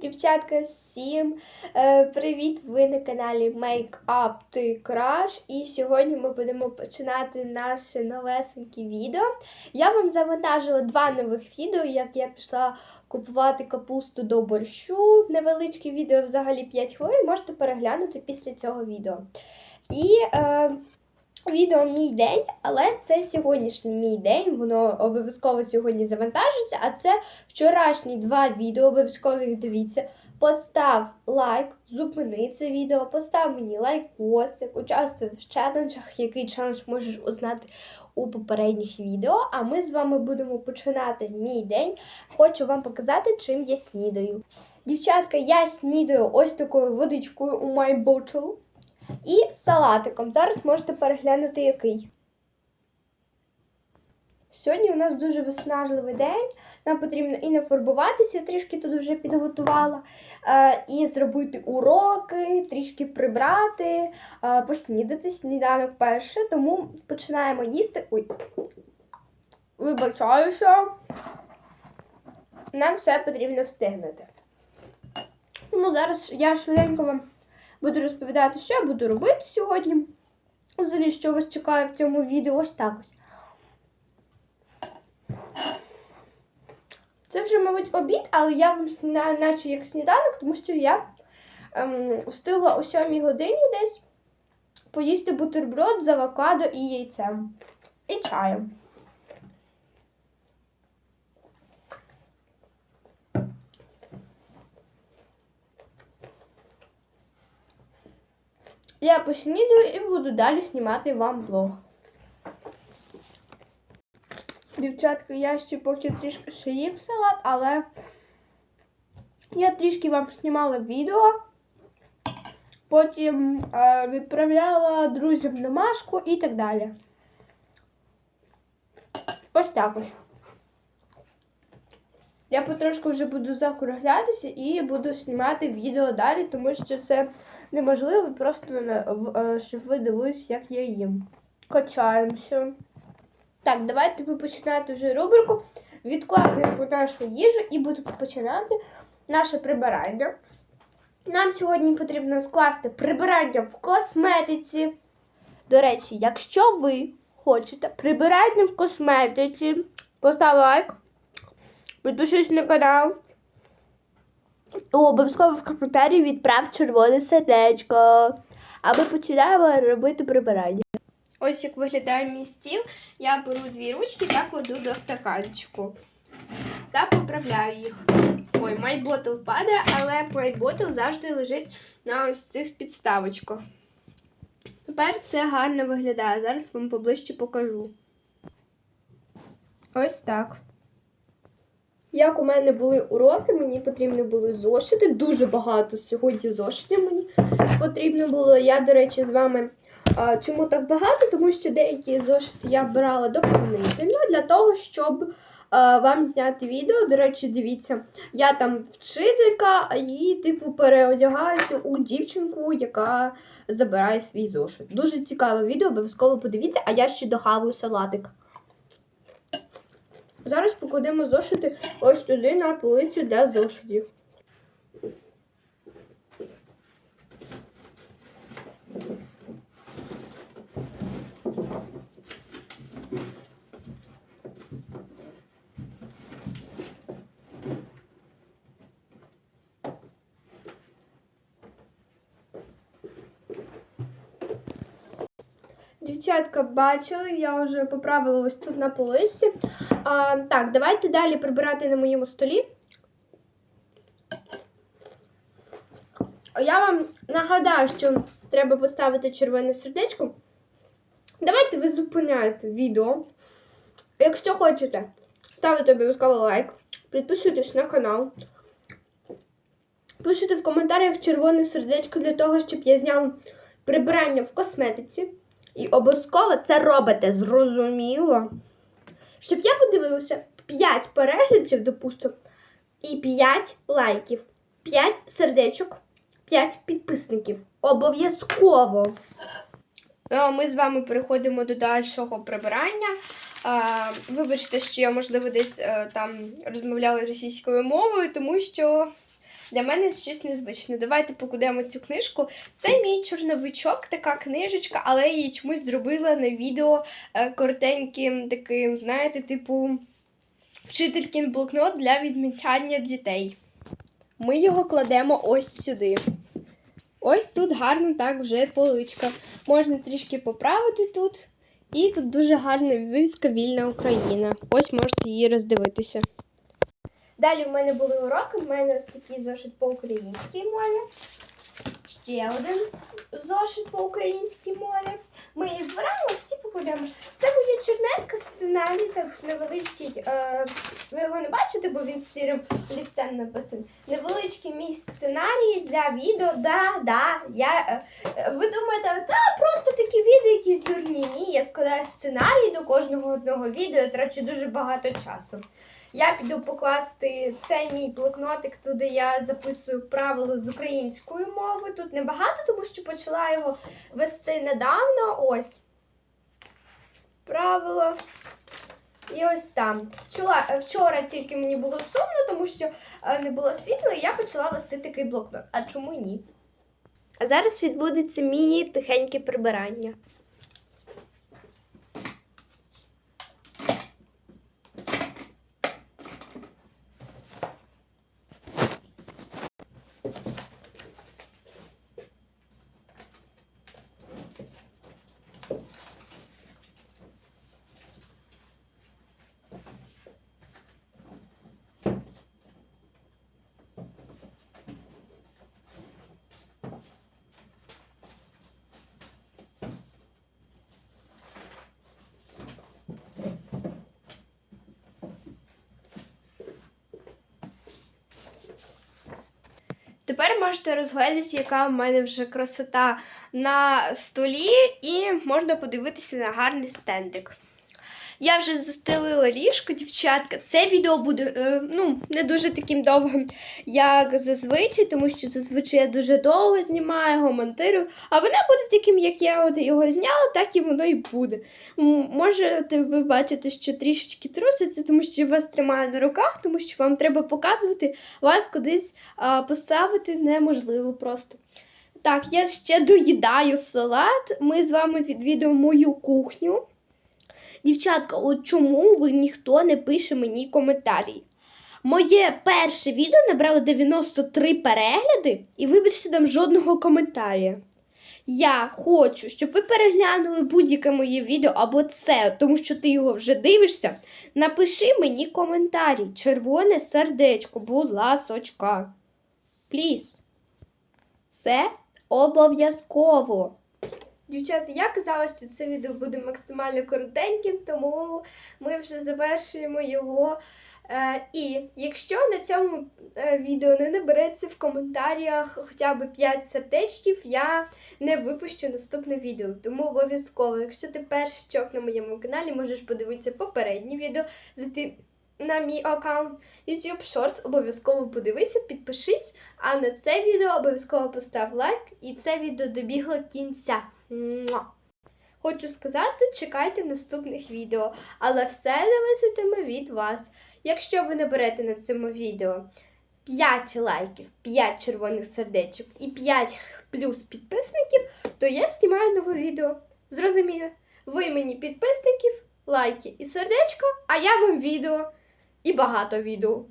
Дівчатка, всім е, привіт! Ви на каналі Make Up to Crush. І сьогодні ми будемо починати наше новесеньке відео. Я вам завантажила два нових відео, як я пішла купувати капусту до борщу. Невеличке відео, взагалі 5 хвилин, можете переглянути після цього відео. І е, відео мій день, але це сьогоднішній мій день. Воно обов'язково сьогодні завантажиться. А це вчорашні два відео. Обов'язково їх дивіться. Постав лайк, зупини це відео, постав мені лайкосик, участвуй в челенджах, який челендж можеш узнати у попередніх відео. А ми з вами будемо починати мій день. Хочу вам показати, чим я снідаю. Дівчатка, я снідаю ось такою водичкою у My І салатиком. Зараз можете переглянути який. Сьогодні у нас дуже виснажливий день. Нам потрібно і нафарбуватися, трішки тут вже підготувала, е, і зробити уроки, трішки прибрати, е, поснідати сніданок перше. Тому починаємо їсти. Ой, вибачаюся. Нам все потрібно встигнути. Тому зараз я швиденько вам буду розповідати, що я буду робити сьогодні. Взагалі, що вас чекає в цьому відео, ось так ось. Це вже, мабуть, обід, але я вам наче як сніданок, тому що я ем, встигла о 7 годині десь поїсти бутерброд з авокадо і яйцем. І чаєм. Я поснідаю і буду далі знімати вам блог. Дівчатка, я ще поки трішки ще їм салат, але я трішки вам знімала відео, потім е, відправляла друзям домашку і так далі. Ось так ось. Я потрошку вже буду закруглятися і буду знімати відео далі, тому що це неможливо, просто е, щоб ви дивились, як я їм. Качаємося. Так, давайте ми починати вже рубрику. Відкладуємо нашу їжу і будемо починати наше прибирання. Нам сьогодні потрібно скласти прибирання в косметиці. До речі, якщо ви хочете прибирання в косметиці, постав лайк, підпишись на канал. Обов'язково в коментарі відправ червоне сердечко. А ми починаємо робити прибирання. Ось як виглядає мій стіл. Я беру дві ручки та кладу до стаканчику. Та поправляю їх. Ой, майботл падає, але майботл завжди лежить на ось цих підставочках. Тепер це гарно виглядає. Зараз вам поближче покажу. Ось так. Як у мене були уроки, мені потрібні були зошити. Дуже багато сьогодні зошитів мені потрібно було. Я, до речі, з вами. А, Чому так багато? Тому що деякі зошити я брала доповнительно для того, щоб а, вам зняти відео. До речі, дивіться, я там вчителька і, типу, переодягаюся у дівчинку, яка забирає свій зошит. Дуже цікаве відео, обов'язково подивіться, а я ще дохавую салатик. Зараз покладемо зошити ось туди на полицю для зошитів. Дівчатка бачили, я вже поправила ось тут на полиці. А, так, давайте далі прибирати на моєму столі. Я вам нагадаю, що треба поставити червоне сердечко. Давайте ви зупиняєте відео. Якщо хочете, ставте обов'язково лайк, підписуйтесь на канал. Пишіть в коментарях червоне сердечко для того, щоб я зняла прибирання в косметиці. І обов'язково це робите, зрозуміло. Щоб я подивилася 5 переглядів, допустимо, і 5 лайків, 5 сердечок, 5 підписників. Обов'язково. Ну, ми з вами переходимо до дальшого прибирання. Вибачте, що я, можливо, десь е, там розмовляла російською мовою, тому що для мене щось незвичне. Давайте покладемо цю книжку. Це мій чорновичок, така книжечка, але я її чомусь зробила на відео е, коротеньким таким, знаєте, типу вчителькин блокнот для відмічання дітей. Ми його кладемо ось сюди. Ось тут гарно так вже поличка. Можна трішки поправити тут. І тут дуже гарна вивіска Вільна Україна. Ось можете її роздивитися. Далі в мене були уроки. В мене ось такий зошит по українській мові. Ще один зошит по українській мові. Ми їх збираємо, всі покладемо. Це моя чернетка сценарій, так невеличкий. Е, ви його не бачите, бо він сірим олівцем написаний. Невеличкий мій сценарій для відео. Да, да, я, е, е, ви думаєте, та просто такі відео якісь дурні. Ні, я складаю сценарій до кожного одного відео, я трачу дуже багато часу. Я піду покласти цей мій блокнотик, туди я записую правила з української мови. Тут небагато, тому що почала його вести недавно. Ось. Правила. І ось там. Вчора, вчора тільки мені було сумно, тому що е, не було світла, і я почала вести такий блокнот. А чому ні? А зараз відбудеться міні-тихеньке прибирання. Тепер можете розглядати, яка в мене вже красота на столі, і можна подивитися на гарний стендик. Я вже застелила ліжко, дівчатка. Це відео буде е, ну, не дуже таким довгим, як зазвичай, тому що зазвичай я дуже довго знімаю його, монтирую. А воно буде таким, як я от його зняла, так і воно і буде. Можете ви бачите, що трішечки труситься, тому що вас тримаю на руках, тому що вам треба показувати, вас кудись а, поставити неможливо просто. Так, я ще доїдаю салат. Ми з вами відвідуємо мою кухню. Дівчатка, от чому ви ніхто не пише мені коментарі? Моє перше відео набрало 93 перегляди, і вибачте, там жодного коментаря. Я хочу, щоб ви переглянули будь-яке моє відео або це, тому що ти його вже дивишся. Напиши мені коментарі. Червоне сердечко, будь ласочка. Пліс. Це обов'язково. Дівчата, я казала, що це відео буде максимально коротеньким, тому ми вже завершуємо його. Е, і якщо на цьому е, відео не набереться в коментарях хоча б 5 сердечків, я не випущу наступне відео. Тому обов'язково, якщо ти першичок на моєму каналі, можеш подивитися попереднє відео, зайти на мій аккаунт YouTube Shorts, обов'язково подивися, підпишись. А на це відео обов'язково постав лайк, і це відео добігло кінця. Хочу сказати, чекайте наступних відео, але все зависитиме від вас. Якщо ви наберете на цьому відео 5 лайків, 5 червоних сердечок і 5 плюс підписників, то я знімаю нове відео. Зрозуміло? Ви мені підписників, лайки і сердечко, а я вам відео і багато відео.